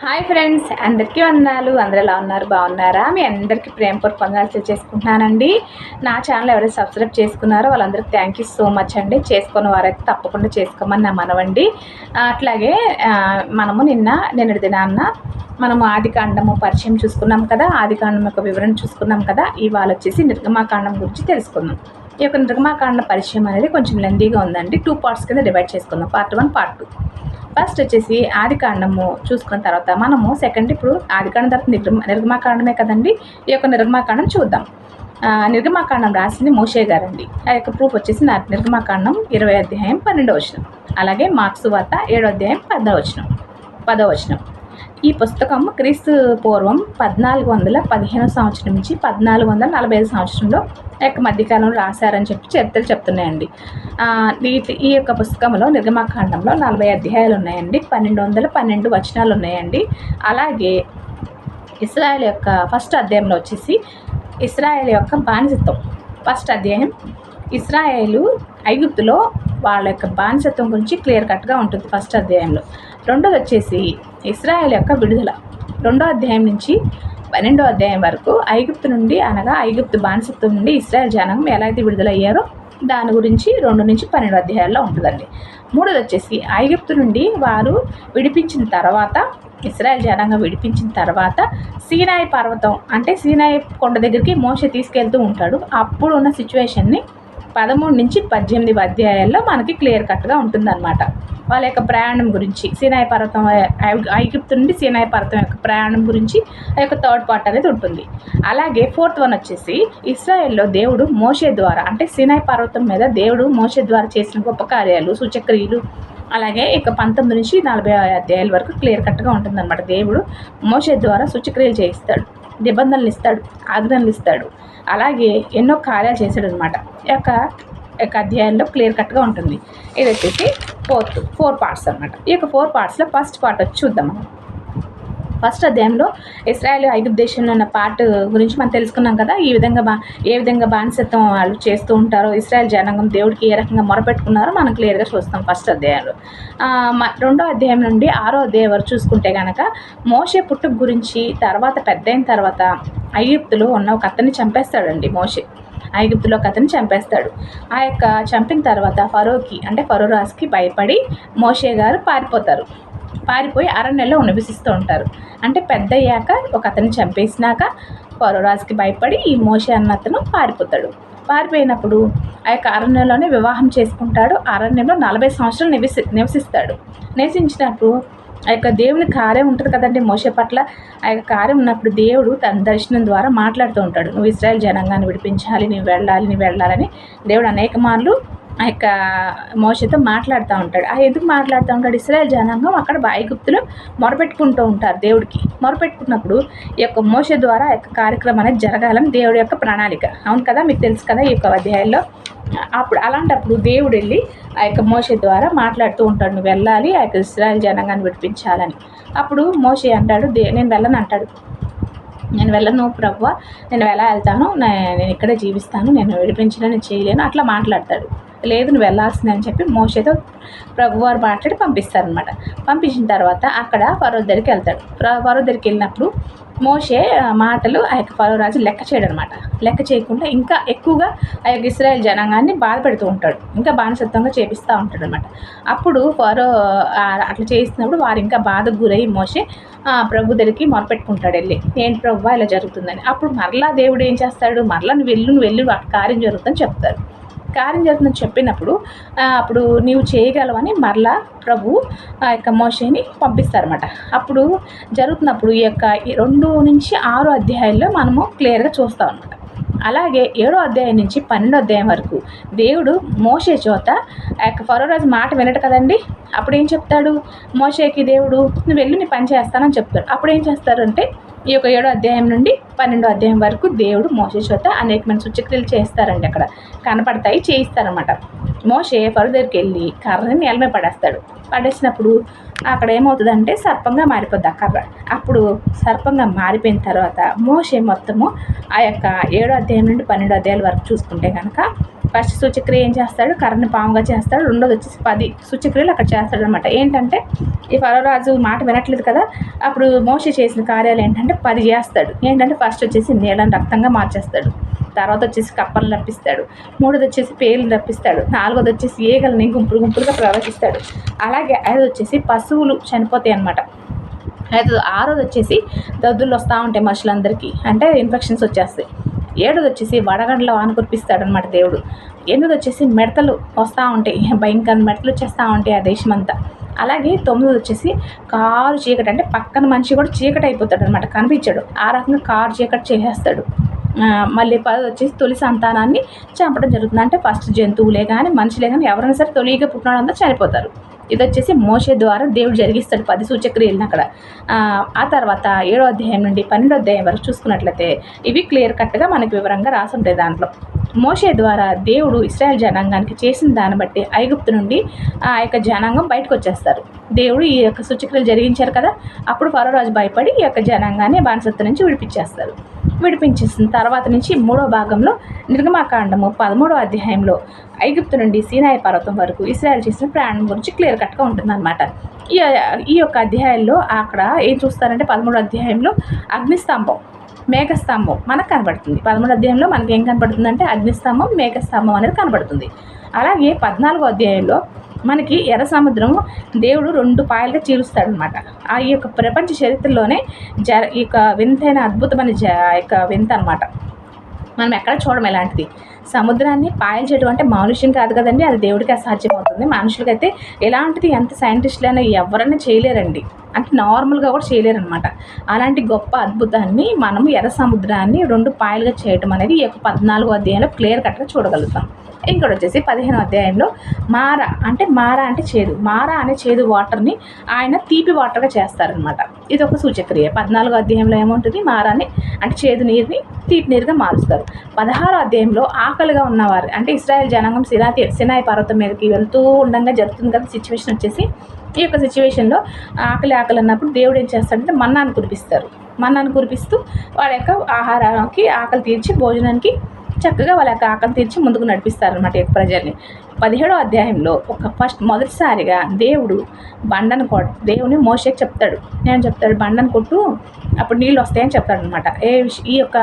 Hi friends అందరికీ వందనాలు. అందరూ ఎలా ఉన్నారు? బాగున్నారా? మీ అందరికీ ప్రేమపూర్వక వందనాలు చేసుకుంటున్నానండి. నా ఛానల్ ఎవరైతే సబ్స్క్రైబ్ చేసుకున్నారో వాళ్ళందరికీ థ్యాంక్ యూ సో మచ్ అండి. చేసుకున్న వారైతే తప్పకుండా చేసుకోమని నా మనవండి అట్లాగే మనము నిన్న నిన్నటి దినాన్న మనము ఆదికాండము పరిచయం చూసుకున్నాం కదా. ఆదికాండం యొక్క వివరణ చూసుకున్నాం కదా. ఇవాళ వచ్చేసి నిర్గమాకాండం గురించి తెలుసుకుందాం. ఈ యొక్క నిర్మాకాండ పరిచయం అనేది కొంచెం లెందీగా ఉందండి. టూ పార్ట్స్ కింద డివైడ్ చేసుకుందాం. Part one part two first వచ్చేసి ఆదికాండము చూసుకున్న తర్వాత మనము సెకండ్ ఇప్పుడు ఆదికాండం తర్వాత నిర్మ నిర్మాకాండమే కదండి. ఈ యొక్క నిర్గమాకాండం చూద్దాం. నిర్గమాకాండం రాసింది మోషే గారండి. ఆ యొక్క ప్రూఫ్ వచ్చేసి నా నిర్గమాకాండం ఇరవై అధ్యాయం పన్నెండో వచనం. అలాగే మార్క్స్ వార్త ఏడో అధ్యాయం పదో వచనం. పదో వచనం. ఈ పుస్తకం క్రీస్తు పూర్వం పద్నాలుగు వందల పదిహేను సంవత్సరం నుంచి పద్నాలుగు వందల నలభై ఐదు సంవత్సరంలో యొక్క మధ్యకాలంలో రాశారని చెప్పి చరిత్రలు చెప్తున్నాయండి. వీటి ఈ యొక్క పుస్తకంలో నిర్గమాకాండంలో నలభై అధ్యాయాలు ఉన్నాయండి. పన్నెండు వందల పన్నెండు వచనాలు ఉన్నాయండి. అలాగే ఇస్రాయల్ యొక్క ఫస్ట్ అధ్యాయంలో వచ్చేసి ఇస్రాయల్ యొక్క బానిసత్వం. ఫస్ట్ అధ్యాయం ఇస్రాయేలు ఐగుప్తులో వాళ్ళ యొక్క బానిసత్వం గురించి క్లియర్ కట్గా ఉంటుంది ఫస్ట్ అధ్యాయంలో. రెండోది వచ్చేసి ఇస్రాయల్ యొక్క విడుదల. రెండో అధ్యాయం నుంచి పన్నెండో అధ్యాయం వరకు ఐగుప్తు నుండి అనగా ఐగుప్తు బానిసత్వం నుండి ఇస్రాయల్ జనం ఎలా అయితే విడుదలయ్యారో దాని గురించి రెండు నుంచి పన్నెండు అధ్యాయాల్లో ఉంటుందండి. మూడోది వచ్చేసి ఐగుప్తు నుండి వారు విడిపించిన తర్వాత ఇస్రాయల్ జనాంగం విడిపించిన తర్వాత సీనాయి పర్వతం అంటే సీనాయి కొండ దగ్గరికి మోస తీసుకెళ్తూ ఉంటాడు. అప్పుడు ఉన్న సిచ్యువేషన్ని పదమూడు నుంచి పద్దెనిమిది అధ్యాయాల్లో మనకి క్లియర్ కట్గా ఉంటుందన్నమాట. వాళ్ళ యొక్క ప్రయాణం గురించి సీనాయి పర్వతం ఐగుప్తు నుండి సీనాయి పర్వతం యొక్క ప్రయాణం గురించి ఆ యొక్క థర్డ్ పార్ట్ అనేది ఉంటుంది. అలాగే ఫోర్త్ వన్ వచ్చేసి ఇస్రాయెల్లో దేవుడు మోషే ద్వారా అంటే సీనాయి పర్వతం మీద దేవుడు మోషే ద్వారా చేసిన గొప్ప కార్యాలు సూచక్రియలు అలాగే ఇక పంతొమ్మిది నుంచి నలభై అధ్యాయాల వరకు క్లియర్ కట్గా ఉంటుందన్నమాట. దేవుడు మోషే ద్వారా సూచక్రియలు చేయిస్తాడు. నిబంధనలు ఇస్తాడు ఆజ్ఞలు ఇస్తాడు అలాగే ఎన్నో కార్యాలు చేశాడు అనమాట యొక్క యొక్క అధ్యాయంలో క్లియర్ కట్గా ఉంటుంది. ఇది వచ్చేసి ఫోర్త్ ఫోర్ పార్ట్స్ అనమాట ఈ యొక్క ఫోర్ పార్ట్స్లో ఫస్ట్ పార్ట్ వచ్చి చూద్దాం మనం. ఫస్ట్ అధ్యాయంలో ఇస్రాయల్ ఐదు దేశంలో ఉన్న పార్ట్ గురించి మనం తెలుసుకున్నాం కదా. ఈ విధంగా బా ఏ విధంగా బానిసత్వం వాళ్ళు చేస్తూ ఉంటారో ఇస్రాయల్ జనాంగం దేవుడికి ఏ రకంగా మొరపెట్టుకున్నారో మనం క్లియర్గా చూస్తాం ఫస్ట్ అధ్యాయంలో. మ- రెండో అధ్యాయం నుండి ఆరో అధ్యాయం వరకు చూసుకుంటే కనుక మోషే పుట్టుక గురించి తర్వాత పెద్ద అయిన తర్వాత ఐగుప్తులో ఉన్న ఒక అతన్ని చంపేస్తాడండి మోషే. ఐగుప్తులో ఒక చంపేస్తాడు. ఆ యొక్క చంపిన తర్వాత ఫరోకి అంటే ఫరో రాజుకి భయపడి మోషే గారు పారిపోతారు. పారిపోయి అరణ్యంలో నివసిస్తూ ఉంటారు. అంటే పెద్ద అయ్యాక ఒక అతన్ని చంపేసినాక పౌరరాజుకి భయపడి ఈ మోషే అన్న అతను పారిపోతాడు. పారిపోయినప్పుడు ఆ యొక్క అరణ్యంలోనే వివాహం చేసుకుంటాడు. అరణ్యంలో నలభై సంవత్సరాలు నివసి నివసిస్తాడు. నివసించినప్పుడు ఆ యొక్క దేవుని కార్యం ఉంటుంది కదండి మోసే పట్ల. ఆ యొక్క కార్యం ఉన్నప్పుడు దేవుడు తన దర్శనం ద్వారా మాట్లాడుతూ ఉంటాడు. నువ్వు ఇస్రాయల్ జనాంగాన్ని విడిపించాలి నువ్వు వెళ్ళాలి నువ్వు వెళ్ళాలని దేవుడు అనేక మార్లు ఆ యొక్క మోషతో మాట్లాడుతూ ఉంటాడు. ఆ ఎందుకు మాట్లాడుతూ ఉంటాడు? ఇస్రాయల్ జనాంగం అక్కడ ఐగుప్తులో మొరపెట్టుకుంటూ ఉంటారు దేవుడికి. మొరపెట్టుకున్నప్పుడు ఈ యొక్క మోస ద్వారా ఆ యొక్క కార్యక్రమం అనేది జరగాలని దేవుడి యొక్క ప్రణాళిక. అవును కదా? మీకు తెలుసు కదా ఈ యొక్క అధ్యాయంలో? అప్పుడు అలాంటప్పుడు దేవుడు వెళ్ళి ఆ యొక్క మోస ద్వారా మాట్లాడుతూ ఉంటాడు నువ్వు వెళ్ళాలి ఆ యొక్క ఇస్రాయల్ జనాంగాన్ని విడిపించాలని. అప్పుడు మోసే అంటాడు దే నేను వెళ్ళను అంటాడు. నేను వెళ్ళను ప్రభు నేను ఎలా వెళ్తాను నేను ఇక్కడే జీవిస్తాను నేను విడిపించడం నేను చేయలేను అట్లా మాట్లాడతాడు. లేదు నువ్వు వెళ్ళాల్సిందే అని చెప్పి మోషేతో ప్రభువారు మాట్లాడి పంపిస్తారనమాట పంపించిన తర్వాత అక్కడ ఫరో దగ్గరికి వెళ్తాడు. ఫ- ఫరో దగ్గరికి వెళ్ళినప్పుడు మోషే మాటలు ఆ యొక్క ఫరో రాజు లెక్క చేయడం అనమాట లెక్క చేయకుండా ఇంకా ఎక్కువగా ఆ యొక్క ఇస్రాయల్ జనాంగాన్ని బాధపడుతూ ఉంటాడు. ఇంకా బానిసత్వంగా చేపిస్తూ ఉంటాడు అనమాట అప్పుడు ఫరో అట్లా చేస్తున్నప్పుడు వారు ఇంకా బాధకు గురై మోసే ప్రభు దగ్గరికి మొరపెట్టుకుంటాడు వెళ్ళి. ఏంటి ప్రభు ఇలా జరుగుతుందని? అప్పుడు మరలా దేవుడు ఏం చేస్తాడు? మరలా నువ్వు వెళ్ళు నువ్వు వెళ్ళి కార్యం జరుగుతుందని చెప్తారు కార్యం జరుగుతుందని చెప్పినప్పుడు అప్పుడు నీవు చేయగలవని మరలా ప్రభు ఆ యొక్క మోషేని పంపిస్తారన్నమాట. అప్పుడు జరుగుతున్నప్పుడు ఈ యొక్క ఈ రెండు నుంచి ఆరు అధ్యాయాల్లో మనము క్లియర్గా చూస్తాం అనమాట అలాగే ఏడో అధ్యాయం నుంచి పన్నెండో అధ్యాయం వరకు దేవుడు మోషే చోత ఆ యొక్క ఫరోరాజు మాట వినట కదండి? అప్పుడు ఏం చెప్తాడు? మోషేకి దేవుడు నువ్వు వెళ్ళి నీ పని చేస్తానని చెప్తాడు. అప్పుడు ఏం చేస్తారంటే ఈ యొక్క ఏడో అధ్యాయం నుండి పన్నెండో అధ్యాయం వరకు దేవుడు మోసే చోత అనేకమైన సూచక్రియలు చేస్తారండి అక్కడ. కనపడతాయి చేయిస్తారనమాట మోసే పరు దగ్గరికి వెళ్ళి కర్రని నేలమే పడేస్తాడు. పడేసినప్పుడు అక్కడ ఏమవుతుందంటే సర్పంగా మారిపోద్ది ఆ కర్ర. అప్పుడు సర్పంగా మారిపోయిన తర్వాత మోసే మొత్తము ఆ యొక్క ఏడో అధ్యాయం నుండి పన్నెండో అధ్యాయాల వరకు చూసుకుంటే కనుక ఫస్ట్ సూచక్రియ ఏం చేస్తాడు? కర్రని పాముగా చేస్తాడు. రెండోది వచ్చేసి పది సూచక్రియలు అక్కడ చేస్తాడు అనమాట ఏంటంటే ఈ ఫలరాజు మాట వినట్లేదు కదా అప్పుడు మోషి చేసిన కార్యాలు ఏంటంటే పది చేస్తాడు. ఏంటంటే ఫస్ట్ వచ్చేసి నీళ్ళని రక్తంగా మార్చేస్తాడు. తర్వాత వచ్చేసి కప్పలను రప్పిస్తాడు. మూడోది వచ్చేసి పేర్లు రప్పిస్తాడు. నాలుగోది వచ్చేసి ఈగలని గుంపులు గుంపులుగా ప్రవహిస్తాడు. అలాగే ఐదు వచ్చేసి పశువులు చనిపోతాయి అనమాట అయితే ఆరోది వచ్చేసి దద్దులు వస్తూ ఉంటాయి మనుషులందరికీ. అంటే ఇన్ఫెక్షన్స్ వచ్చేస్తాయి. ఏడోది వచ్చేసి వడగండ్ల వాన కురిపిస్తాడు అనమాట దేవుడు. ఎనిమిది వచ్చేసి మిడతలు వస్తూ ఉంటాయి. భయంకర మిడతలు వచ్చేస్తూ ఉంటాయి ఆ దేశం అంతా అలాగే తొమ్మిది వచ్చేసి కారు చీకటి అంటే పక్కన మనిషి కూడా చీకటి అయిపోతాడు అనమాట కనిపించాడు. ఆ రకంగా కారు చీకటి చేసేస్తాడు. మళ్ళీ పది వచ్చేసి తొలి సంతానాన్ని చంపడం జరుగుతుంది. అంటే ఫస్ట్ జంతువులే కానీ మనుషులే కానీ ఎవరైనా సరే తొలిగా పుట్టినోళ్ళంతా చనిపోతారు. ఇది వచ్చేసి మోసే ద్వారా దేవుడు జరిగిస్తాడు పది సూచక్రియలను అక్కడ. ఆ తర్వాత ఏడో అధ్యాయం నుండి పన్నెండో అధ్యాయం వరకు చూసుకున్నట్లయితే ఇవి క్లియర్ కట్గా మనకి వివరంగా రాసి ఉంటాయి దాంట్లో. మోషే ద్వారా దేవుడు ఇస్రాయల్ జనాంగానికి చేసిన దాన్ని బట్టి ఐగుప్తు నుండి ఆ యొక్క జనాంగం బయటకు వచ్చేస్తారు. దేవుడు ఈ యొక్క సూచక్రియలు జరిగించారు కదా అప్పుడు పరవరాజు భయపడి ఈ యొక్క జనాంగాన్ని బానిసత్వ నుంచి విడిపించేస్తారు. విడిపించేసిన తర్వాత నుంచి మూడో భాగంలో నిర్గమాకాండము పదమూడో అధ్యాయంలో ఐగుప్తు నుండి సీనాయి పర్వతం వరకు ఇస్రాయల్ చేసిన ప్రయాణం గురించి క్లియర్ కట్గా ఉంటుందన్నమాట. ఈ ఈ యొక్క అధ్యాయంలో అక్కడ ఏం చూస్తారంటే పదమూడో అధ్యాయంలో అగ్నిస్తంభం మేఘస్తంభం మనకు కనబడుతుంది. పదమూడు అధ్యాయంలో మనకి ఏం కనబడుతుంది అంటే అగ్నిస్తంభం మేఘస్తంభం అనేది కనబడుతుంది. అలాగే పద్నాలుగో అధ్యాయంలో మనకి ఎర్ర సముద్రం దేవుడు రెండు పాయలుగా చీలుస్తాడనమాట ఆ యొక్క ప్రపంచ చరిత్రలోనే జ ఈ యొక్క వింతైన అద్భుతమైన జ యొక్క వింత అనమాట మనం ఎక్కడ చూడడం ఎలాంటిది? సముద్రాన్ని పాయలు చేయడం అంటే మనుష్యం కాదు కదండి అది దేవుడికి అసాధ్యం అవుతుంది మనుషులకైతే ఎలాంటిది ఎంత సైంటిస్టులైనా ఎవరైనా చేయలేరండి. అంటే నార్మల్గా కూడా చేయలేరు అనమాట అలాంటి గొప్ప అద్భుతాన్ని మనం ఎర్ర సముద్రాన్ని రెండు పాయలుగా చేయటం అనేది ఈ యొక్క పద్నాలుగో అధ్యాయంలో క్లియర్ కట్గా చూడగలుగుతాం. ఇంకోటి వచ్చేసి పదిహేను అధ్యాయంలో మార అంటే మార అంటే చేదు. మార అనే చేదు వాటర్ని ఆయన తీపి వాటర్గా చేస్తారనమాట ఇది ఒక సూచక్రియ. పద్నాలుగో అధ్యాయంలో ఏముంటుంది? మారాన్ని అంటే చేదు నీరుని తీపి నీరుగా మారుస్తారు. పదహారో అధ్యాయంలో ఆకలిగా ఉన్నవారు అంటే ఇస్రాయల్ జనాంగం సినా సినాయి పర్వతం మీదకి వెళ్తూ ఉండగా జరుగుతుంది కదా సిచ్యువేషన్ వచ్చేసి. ఈ యొక్క సిచ్యువేషన్లో ఆకలి ఆకలి అన్నప్పుడు దేవుడు ఏం చేస్తాడంటే మన్నాను కురిపిస్తారు. మన్నాను కురిపిస్తూ వాళ్ళ యొక్క ఆహారానికి ఆకలి తీర్చి భోజనానికి చక్కగా వాళ్ళ యొక్క ఆకలి తీర్చి ముందుకు నడిపిస్తారనమాట యొక్క ప్రజల్ని. పదిహేడో అధ్యాయంలో ఒక ఫస్ట్ మొదటిసారిగా దేవుడు బండను కొ దేవుని మోసకి చెప్తాడు. నేను చెప్తాడు? బండను కొట్టు అప్పుడు నీళ్ళు వస్తాయని చెప్తాడు అనమాట ఏ ఈ యొక్క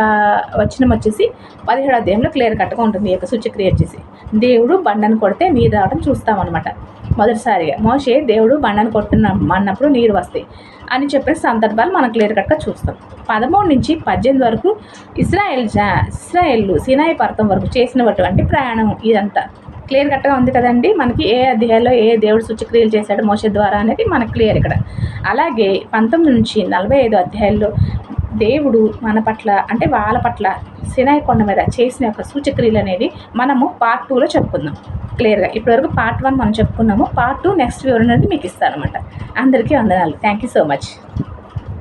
వచ్చిన వచ్చేసి పదిహేడో అధ్యాయంలో క్లియర్ కట్గా ఉంటుంది. ఈ యొక్క సూచక్రియ వచ్చేసి. దేవుడు బండను కొడితే నీరు రావడం చూస్తామన్నమాట. మొదటిసారిగా మోషే దేవుడు బండను కొట్టిన అన్నప్పుడు నీరు వస్తాయి అని చెప్పిన సందర్భాలు మనం క్లియర్ కట్గా చూస్తాం. పదమూడు నుంచి పద్దెనిమిది వరకు ఇస్రాయెల్ జా ఇస్రాయల్ సినాయి పర్వతం వరకు చేసినటువంటి ప్రయాణం ఇదంతా. క్లియర్ కట్గా ఉంది కదండి? మనకి ఏ అధ్యాయంలో ఏ దేవుడు సూచక్రియలు చేశాడు మోస ద్వారా అనేది మనకు క్లియర్ ఇక్కడ. అలాగే పంతొమ్మిది నుంచి నలభై ఐదు అధ్యాయంలో దేవుడు మన పట్ల అంటే వాళ్ళ పట్ల సినాయి కొండ మీద చేసిన యొక్క సూచక్రియలు అనేది మనము పార్ట్ టూలో చెప్పుకుందాం. క్లియర్గా ఇప్పటివరకు పార్ట్ వన్ మనం చెప్పుకున్నాము. పార్ట్ టూ నెక్స్ట్ వివరణ మీకు ఇస్తాను అనమాట అందరికీ వందనాలు. Thank you so much